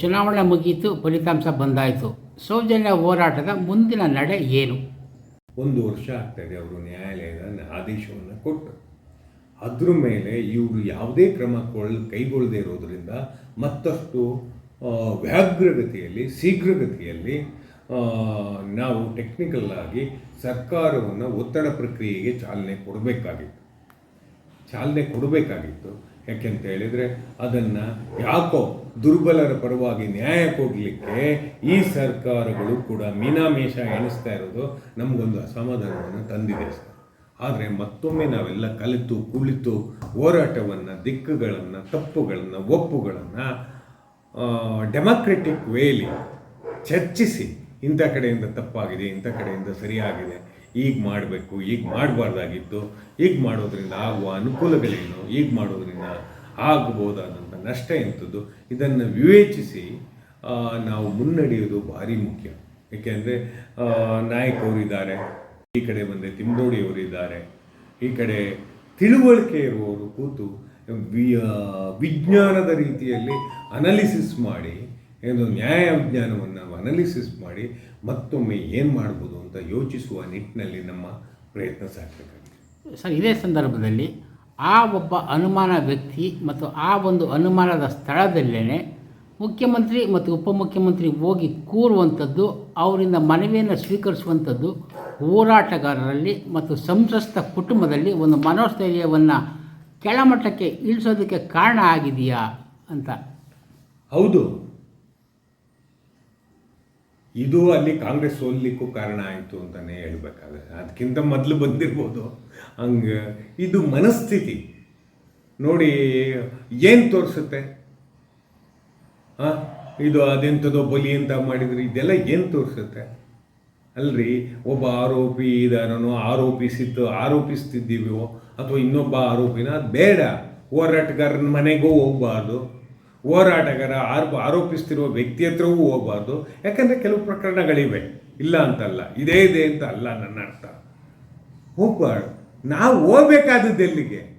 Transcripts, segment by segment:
ಚುನಾವಣೆ ಮುಗಿಯಿತು ಫಲಿತಾಂಶ ಬಂದಾಯಿತು. ಸೌಜನ್ಯ ಹೋರಾಟದ ಮುಂದಿನ ನಡೆ ಏನು? ಒಂದು ವರ್ಷ ಆಗ್ತಾಯಿದೆ ಅವರು ನ್ಯಾಯಾಲಯದ ಆದೇಶವನ್ನು ಕೊಟ್ಟು. ಅದ್ರ ಮೇಲೆ ಇವರು ಯಾವುದೇ ಕ್ರಮ ಕೈಗೊಳ್ಳದೇ ಇರೋದರಿಂದ ಮತ್ತಷ್ಟು ವ್ಯಾಘ್ರಗತಿಯಲ್ಲಿ, ಶೀಘ್ರಗತಿಯಲ್ಲಿ ನಾವು ಟೆಕ್ನಿಕಲ್ ಆಗಿ ಸರ್ಕಾರವನ್ನು ಒತ್ತಡ ಪ್ರಕ್ರಿಯೆಗೆ ಚಾಲನೆ ಕೊಡಬೇಕಾಗಿತ್ತು. ಚಾಲನೆ ಕೊಡಬೇಕಾಗಿತ್ತು. ಯಾಕೆಂತ ಹೇಳಿದರೆ ಅದನ್ನು ಯಾಕೋ ದುರ್ಬಲರ ಪರವಾಗಿ ನ್ಯಾಯ ಕೊಡಲಿಕ್ಕೆ ಈ ಸರ್ಕಾರಗಳು ಕೂಡ ಮೀನಾಮೇಷ ಎಣಿಸ್ತಾ ಇರೋದು ನಮಗೊಂದು ಅಸಮಾಧಾನವನ್ನು ತಂದಿದೆ ಸರ್. ಆದರೆ ಮತ್ತೊಮ್ಮೆ ನಾವೆಲ್ಲ ಕಲಿತು, ಕುಳಿತು ಹೋರಾಟವನ್ನು, ದಿಕ್ಕುಗಳನ್ನು, ತಪ್ಪುಗಳನ್ನು, ಒಪ್ಪುಗಳನ್ನು ಡೆಮಾಕ್ರೆಟಿಕ್ ವೇಲಿ ಚರ್ಚಿಸಿ ಇಂಥ ಕಡೆಯಿಂದ ತಪ್ಪಾಗಿದೆ, ಇಂಥ ಕಡೆಯಿಂದ ಸರಿಯಾಗಿದೆ ಈಗ ಮಾಡಬೇಕು, ಈಗ ಮಾಡಬಾರ್ದಾಗಿತ್ತು, ಈಗ ಮಾಡೋದ್ರಿಂದ ಆಗುವ ಅನುಕೂಲಗಳೇನು, ಈಗ ಮಾಡೋದ್ರಿಂದ ಆಗಬಹುದಾದಂಥ ನಷ್ಟ ಎಂಥದ್ದು, ಇದನ್ನು ವಿವೇಚಿಸಿ ನಾವು ಮುನ್ನಡೆಯೋದು ಭಾರಿ ಮುಖ್ಯ. ಏಕೆಂದರೆ ನಾಯಕವರಿದ್ದಾರೆ ಈ ಕಡೆ ಬಂದರೆ ತಿಂಬೋಡಿಯವರಿದ್ದಾರೆ ಈ ಕಡೆ ತಿಳುವಳಿಕೆ ಇರುವವರು ಕೂತು ವಿಜ್ಞಾನದ ರೀತಿಯಲ್ಲಿ ಅನಲಿಸಿಸ್ ಮಾಡಿ ಏನು ನ್ಯಾಯ ವಿಜ್ಞಾನವನ್ನು ಅನಲಿಸಿಸ್ ಮಾಡಿ ಮತ್ತೊಮ್ಮೆ ಏನು ಮಾಡ್ಬೋದು ಅಂತ ಯೋಚಿಸುವ ನಿಟ್ಟಿನಲ್ಲಿ ನಮ್ಮ ಪ್ರಯತ್ನ ಸಾಕಬೇಕಾಗಿದೆ. ಸರ್ ಇದೇ ಸಂದರ್ಭದಲ್ಲಿ ಆ ಒಬ್ಬ ಅನುಮಾನ ವ್ಯಕ್ತಿ ಮತ್ತು ಆ ಒಂದು ಅನುಮಾನದ ಸ್ಥಳದಲ್ಲೇ ಮುಖ್ಯಮಂತ್ರಿ ಮತ್ತು ಉಪಮುಖ್ಯಮಂತ್ರಿ ಹೋಗಿ ಕೂರುವಂಥದ್ದು ಅವರಿಂದ ಮನವಿಯನ್ನು ಸ್ವೀಕರಿಸುವಂಥದ್ದು ಹೋರಾಟಗಾರರಲ್ಲಿ ಮತ್ತು ಸಂತ್ರಸ್ತ ಕುಟುಂಬದಲ್ಲಿ ಒಂದು ಮನೋಸ್ಥೈರ್ಯವನ್ನು ಕೆಳಮಟ್ಟಕ್ಕೆ ಇಳಿಸೋದಕ್ಕೆ ಕಾರಣ ಆಗಿದೆಯಾ ಅಂತ. ಹೌದು. ಇದು ಅಲ್ಲಿ ಕಾಂಗ್ರೆಸ್ ಸೋಲಿಕ್ಕೂ ಕಾರಣ ಆಯಿತು ಅಂತಲೇ ಹೇಳ್ಬೇಕಾಗುತ್ತೆ. ಅದಕ್ಕಿಂತ ಮೊದಲು ಬಂದಿರ್ಬೋದು. ಹಂಗೆ ಇದು ಮನಸ್ಥಿತಿ. ನೋಡಿ, ಏನು ತೋರಿಸುತ್ತೆ? ಹಾಂ? ಇದು ಅದೆಂಥದೋ ಬಲಿ ಅಂತ ಮಾಡಿದ್ರೆ ಇದೆಲ್ಲ ಏನು ತೋರಿಸುತ್ತೆ? ಅಲ್ರಿ, ಒಬ್ಬ ಆರೋಪಿ ಇದನ್ನು ಆರೋಪಿಸಿದ್ದು ಆರೋಪಿಸ್ತಿದ್ದೀವೋ ಅಥವಾ ಇನ್ನೊಬ್ಬ ಆರೋಪಿನ, ಅದು ಬೇಡ. ಹೋರಾಟಗಾರನ ಮನೆಗೂ ಹೋಗಬಾರ್ದು. ಹೋರಾಟಗಾರ ಆರೋಪ ಆರೋಪಿಸ್ತಿರುವ ವ್ಯಕ್ತಿ ಹತ್ರವೂ ಹೋಗಬಾರ್ದು. ಯಾಕಂದರೆ ಕೆಲವು ಪ್ರಕರಣಗಳಿವೆ. ಇಲ್ಲ ಅಂತಲ್ಲ. ಇದೇ ಇದೆ ಅಂತ ಅಲ್ಲ ನನ್ನ ಅರ್ಥ. ಹೋಗ್ಬಾರ್ದು. ನಾವು ಹೋಗ್ಬೇಕಾದದ್ದು ಎಲ್ಲಿಗೆ?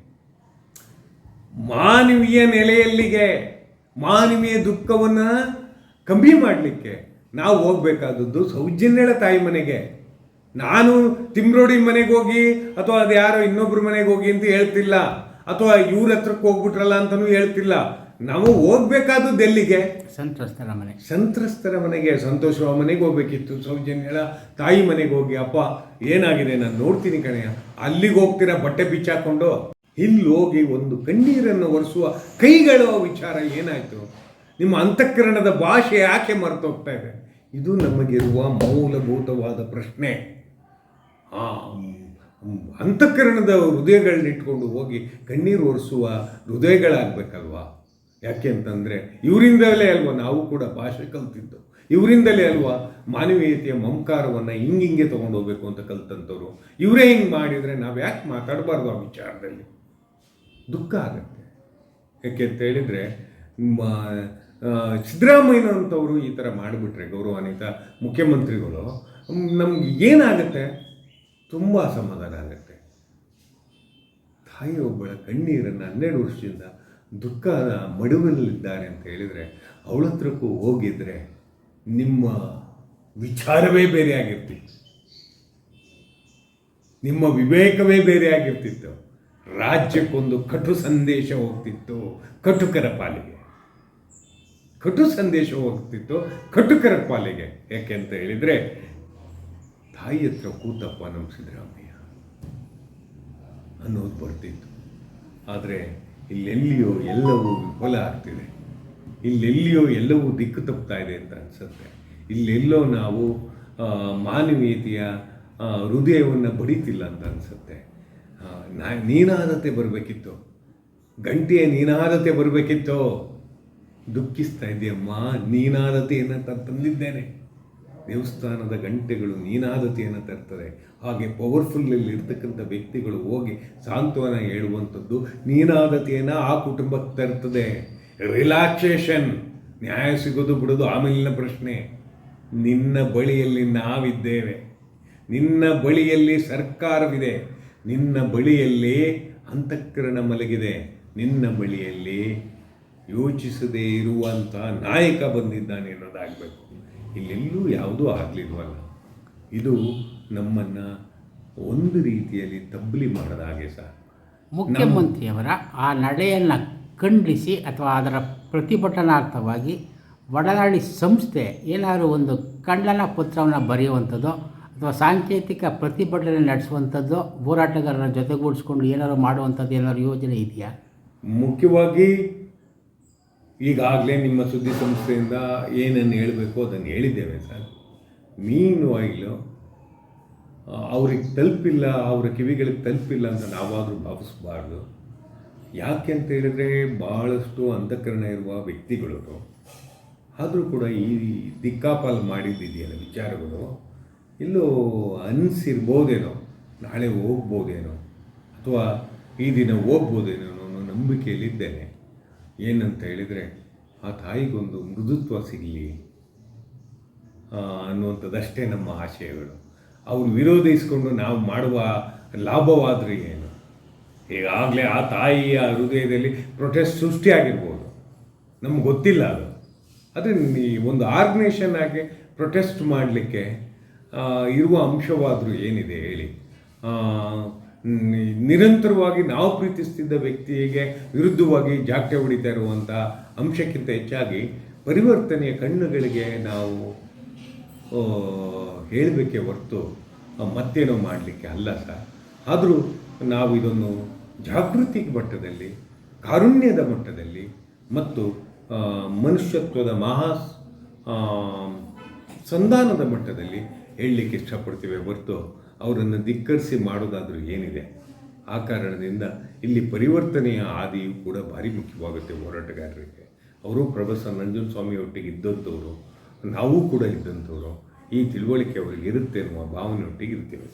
ಮಾನವೀಯ ನೆಲೆಯಲ್ಲಿಗೆ. ಮಾನವೀಯ ದುಃಖವನ್ನು ಕಮ್ಮಿ ಮಾಡಲಿಕ್ಕೆ. ನಾವು ಹೋಗ್ಬೇಕಾದದ್ದು ಸೌಜನ್ಯಳ ತಾಯಿ ಮನೆಗೆ. ನಾನು ತಿಮ್ರೋಡಿ ಮನೆಗೆ ಹೋಗಿ ಅಥವಾ ಅದು ಯಾರೋ ಇನ್ನೊಬ್ರ ಮನೆಗೆ ಹೋಗಿ ಅಂತ ಹೇಳ್ತಿಲ್ಲ. ಅಥವಾ ಇವ್ರ ಹತ್ರಕ್ಕೆ ಹೋಗ್ಬಿಟ್ರಲ್ಲ ಅಂತಲೂ ಹೇಳ್ತಿಲ್ಲ. ನಾವು ಹೋಗ್ಬೇಕಾದ್ರು ಡೆಲ್ಲಿಗೆ ಸಂತ್ರಸ್ತರ ಮನೆ. ಸಂತ್ರಸ್ತರ ಮನೆಗೆ ಸಂತೋಷವ ಮನೆಗೆ ಹೋಗ್ಬೇಕಿತ್ತು. ಸೌಜನ್ಯಳ ತಾಯಿ ಮನೆಗೆ ಹೋಗಿ ಅಪ್ಪ ಏನಾಗಿದೆ? ನಾನು ನೋಡ್ತೀನಿ ಕಣೆಯ ಅಲ್ಲಿಗೆ ಹೋಗ್ತೀರಾ? ಬಟ್ಟೆ ಬಿಚ್ಚಾಕೊಂಡು ಇಲ್ಲಿ ಹೋಗಿ ಒಂದು ಕಣ್ಣೀರನ್ನು ಒರೆಸುವ ಕೈಗಳ ವಿಚಾರ ಏನಾಯಿತು? ನಿಮ್ಮ ಅಂತಃಕರಣದ ಭಾಷೆ ಯಾಕೆ ಮರೆತೋಗ್ತಾ ಇದೆ? ಇದು ನಮಗಿರುವ ಮೂಲಭೂತವಾದ ಪ್ರಶ್ನೆ. ಆ ಮ್, ಅಂತಃಕರಣದ ಹೃದಯಗಳನ್ನ ಇಟ್ಕೊಂಡು ಹೋಗಿ ಕಣ್ಣೀರು ಒರೆಸುವ ಹೃದಯಗಳಾಗಬೇಕಲ್ವಾ? ಯಾಕೆ ಅಂತಂದರೆ ಇವರಿಂದಲೇ ಅಲ್ವಾ ನಾವು ಕೂಡ ಭಾಷೆ ಕಲ್ತಿದ್ದು? ಇವರಿಂದಲೇ ಅಲ್ವಾ ಮಾನವೀಯತೆಯ ಮಮಕಾರವನ್ನು ಹಿಂಗಿಂಗೆ ತೊಗೊಂಡು ಹೋಗ್ಬೇಕು ಅಂತ ಕಲ್ತಂಥವ್ರು ಇವರೇ ಹಿಂಗೆ ಮಾಡಿದರೆ ನಾವು ಯಾಕೆ ಮಾತಾಡಬಾರ್ದು ಆ ವಿಚಾರದಲ್ಲಿ? ದುಃಖ ಆಗುತ್ತೆ. ಯಾಕೆ ಅಂತ ಹೇಳಿದರೆ ಸಿದ್ದರಾಮಯ್ಯನಂಥವರು ಈ ಥರ ಮಾಡಿಬಿಟ್ರೆ ಗೌರವಾನ್ವಿತ ಮುಖ್ಯಮಂತ್ರಿಗಳು ನಮ್ಗೆ ಏನಾಗುತ್ತೆ? ತುಂಬ ಅಸಮಾಧಾನ ಆಗುತ್ತೆ. ತಾಯಿಯೊಬ್ಬಳ ಕಣ್ಣೀರನ್ನು ಹನ್ನೆರಡು ವರ್ಷದಿಂದ ದುಃಖದ ಮಡುವಲ್ಲಿದ್ದಾರೆ ಅಂತ ಹೇಳಿದರೆ, ಅವಳ ಹತ್ರಕ್ಕೂ ಹೋಗಿದ್ರೆ ನಿಮ್ಮ ವಿಚಾರವೇ ಬೇರೆ ಆಗಿರ್ತಿತ್ತು. ನಿಮ್ಮ ವಿವೇಕವೇ ಬೇರೆ ಆಗಿರ್ತಿತ್ತು. ರಾಜ್ಯಕ್ಕೊಂದು ಕಟು ಸಂದೇಶ ಹೋಗ್ತಿತ್ತು, ಕಟುಕರ ಪಾಲಿಗೆ. ಕಟು ಸಂದೇಶ ಹೋಗ್ತಿತ್ತು, ಕಟುಕರ ಪಾಲಿಗೆ. ಯಾಕೆ ಅಂತ ಹೇಳಿದರೆ, ತಾಯಿ ಹತ್ರ ಕೂತಪ್ಪ ನಮ್ಮ ಸಿದ್ದರಾಮಯ್ಯ ಅನ್ನೋದು ಬರ್ತಿತ್ತು. ಆದರೆ ಇಲ್ಲೆಲ್ಲಿಯೋ ಎಲ್ಲವೂ ವಿಫಲ ಆಗ್ತಿದೆ. ಇಲ್ಲೆಲ್ಲಿಯೋ ಎಲ್ಲವೂ ದಿಕ್ಕು ತಪ್ಪುತ್ತಾ ಇದೆ ಅಂತ ಅನಿಸುತ್ತೆ. ಇಲ್ಲೆಲ್ಲೋ ನಾವು ಮಾನವೀಯತೆಯ ಹೃದಯವನ್ನು ಬಡಿತಿಲ್ಲ ಅಂತ ಅನಿಸುತ್ತೆ. ನಾ, ನೀನಾದತೆ ಬರಬೇಕಿತ್ತು. ಗಂಟೆಯ ನೀನಾದತೆ ಬರಬೇಕಿತ್ತು. ದುಃಖಿಸ್ತಾ ಇದೆಯಮ್ಮ, ನೀನಾದತೆಯನ್ನು ತಂದಿದ್ದೇನೆ. ದೇವಸ್ಥಾನದ ಗಂಟೆಗಳು ನೀನಾದತೆಯನ್ನು ತರ್ತದೆ ಹಾಗೆ ಪವರ್ಫುಲ್ಲಲ್ಲಿ ಇರ್ತಕ್ಕಂಥ ವ್ಯಕ್ತಿಗಳು ಹೋಗಿ ಸಾಂತ್ವನ ಹೇಳುವಂಥದ್ದು ನೀನಾದತೆಯನ್ನು ಆ ಕುಟುಂಬಕ್ಕೆ ತರ್ತದೆ. ರಿಲ್ಯಾಕ್ಸೇಷನ್ ನ್ಯಾಯ ಸಿಗೋದು ಬಿಡೋದು ಆಮೇಲಿನ ಪ್ರಶ್ನೆ. ನಿನ್ನ ಬಳಿಯಲ್ಲಿ ನಾವಿದ್ದೇವೆ. ನಿನ್ನ ಬಳಿಯಲ್ಲಿ ಸರ್ಕಾರವಿದೆ. ನಿನ್ನ ಬಳಿಯಲ್ಲಿ ಅಂತಃಕರಣ ಮಲಗಿದೆ. ನಿನ್ನ ಬಳಿಯಲ್ಲಿ ಯೋಚಿಸದೇ ಇರುವಂಥ ನಾಯಕ ಬಂದಿದ್ದಾನೆ ಅನ್ನೋದಾಗಬೇಕು. ಇಲ್ಲೆಲ್ಲೂ ಯಾವುದೂ ಆಗಲಿಲ್ವಲ್ಲ. ಇದು ನಮ್ಮನ್ನು ಒಂದು ರೀತಿಯಲ್ಲಿ ತಬ್ಬಲಿ ಮಾಡದ ಹಾಗೆ ಸರ್. ಮುಖ್ಯಮಂತ್ರಿಯವರ ಆ ನಡೆಯನ್ನು ಖಂಡಿಸಿ ಅಥವಾ ಅದರ ಪ್ರತಿಭಟನಾರ್ಥವಾಗಿ ಒಡನಾಡಿ ಸಂಸ್ಥೆ ಏನಾದರೂ ಒಂದು ಖಂಡನ ಪತ್ರವನ್ನು ಬರೆಯುವಂಥದ್ದು ಅಥವಾ ಸಾಂಕೇತಿಕ ಪ್ರತಿಭಟನೆ ನಡೆಸುವಂಥದ್ದು ಹೋರಾಟಗಾರರ ಜೊತೆಗೂಡಿಸ್ಕೊಂಡು ಏನಾದರೂ ಮಾಡುವಂಥದ್ದು ಏನಾದರೂ ಯೋಜನೆ ಇದೆಯಾ? ಮುಖ್ಯವಾಗಿ ಈಗಾಗಲೇ ನಿಮ್ಮ ಸುದ್ದಿ ಸಂಸ್ಥೆಯಿಂದ ಏನನ್ನು ಹೇಳಬೇಕು ಅದನ್ನು ಹೇಳಿದ್ದೇವೆ ಸರ್. ಮೀನು ಆಯಿಲು ಅವ್ರಿಗೆ ತಲುಪಿಲ್ಲ, ಅವರ ಕಿವಿಗಳಿಗೆ ತಲುಪಿಲ್ಲ ಅಂತ ನಾವಾದರೂ ಭಾವಿಸಬಾರ್ದು. ಯಾಕೆ ಅಂತ ಹೇಳಿದ್ರೆ ಭಾಳಷ್ಟು ಅಂತಃಕರಣ ಇರುವ ವ್ಯಕ್ತಿಗಳು. ಆದರೂ ಕೂಡ ಈ ದಿಕ್ಕಾಪಾಲು ಮಾಡಿದ್ದಿದೆಯಲ್ಲ ವಿಚಾರಗಳು. ಇಲ್ಲೂ ಅನಿಸಿರ್ಬೋದೇನೋ, ನಾಳೆ ಹೋಗ್ಬೋದೇನೋ, ಅಥವಾ ಈ ದಿನ ಹೋಗ್ಬೋದೇನೋ ಅನ್ನೋ ನಂಬಿಕೆಯಲ್ಲಿದ್ದೇನೆ. ಏನಂತ ಹೇಳಿದರೆ, ಆ ತಾಯಿಗೊಂದು ಮೃದುತ್ವ ಸಿಗಲಿ ಅನ್ನುವಂಥದ್ದಷ್ಟೇ ನಮ್ಮ ಆಶಯಗಳು. ಅವ್ರು ವಿರೋಧಿಸಿಕೊಂಡು ನಾವು ಮಾಡುವ ಲಾಭವಾದರೂ ಏನು? ಈಗಾಗಲೇ ಆ ತಾಯಿಯ ಹೃದಯದಲ್ಲಿ ಪ್ರೊಟೆಸ್ಟ್ ಸೃಷ್ಟಿಯಾಗಿರ್ಬೋದು. ನಮ್ಗೆ ಗೊತ್ತಿಲ್ಲ ಅದು. ಆದರೆ ಒಂದು ಆರ್ಗನೈಸೇಷನ್ ಆಗಿ ಪ್ರೊಟೆಸ್ಟ್ ಮಾಡಲಿಕ್ಕೆ ಇರುವ ಅಂಶವಾದರೂ ಏನಿದೆ ಹೇಳಿ? ನಿರಂತರವಾಗಿ ನಾವು ಪ್ರೀತಿಸ್ತಿದ್ದ ವ್ಯಕ್ತಿಗೆ ವಿರುದ್ಧವಾಗಿ ಜಾಕ್ಟೆ ಹೊಡಿತಾ ಇರುವಂಥ ಅಂಶಕ್ಕಿಂತ ಹೆಚ್ಚಾಗಿ ಪರಿವರ್ತನೆಯ ಕಣ್ಣುಗಳಿಗೆ ನಾವು ಹೇಳಬೇಕೆ ಹೊರತು ಮತ್ತೇನೋ ಮಾಡಲಿಕ್ಕೆ ಅಲ್ಲ ಸರ್. ಆದರೂ ನಾವು ಇದನ್ನು ಜಾಗೃತಿ ಮಟ್ಟದಲ್ಲಿ, ಕಾರುಣ್ಯದ ಮಟ್ಟದಲ್ಲಿ ಮತ್ತು ಮನುಷ್ಯತ್ವದ ಮಹಾ ಸಂಧಾನದ ಮಟ್ಟದಲ್ಲಿ ಹೇಳಲಿಕ್ಕೆ ಇಷ್ಟಪಡ್ತೀವಿ ಹೊರತು ಅವರನ್ನು ಧಿಕ್ಕರಿಸಿ ಮಾಡೋದಾದರೂ ಏನಿದೆ, ಆ ಕಾರಣದಿಂದ ಇಲ್ಲಿ ಪರಿವರ್ತನೆಯ ಆದಿಯು ಕೂಡ ಭಾರಿ ಮುಖ್ಯವಾಗುತ್ತೆ ಹೋರಾಟಗಾರರಿಗೆ. ಅವರು ಪ್ರೊಫೆಸರ್ ನಂಜನ್ ಸ್ವಾಮಿ ಒಟ್ಟಿಗೆ ಇದ್ದಂಥವ್ರು ನಾವು ಕೂಡ ಇದ್ದಂಥವರು, ಈ ತಿಳುವಳಿಕೆ ಅವರಿಗೆ ಇರುತ್ತೆ ಅನ್ನುವ ಭಾವನೆಯೊಟ್ಟಿಗೆ ಇರ್ತೀವಿ.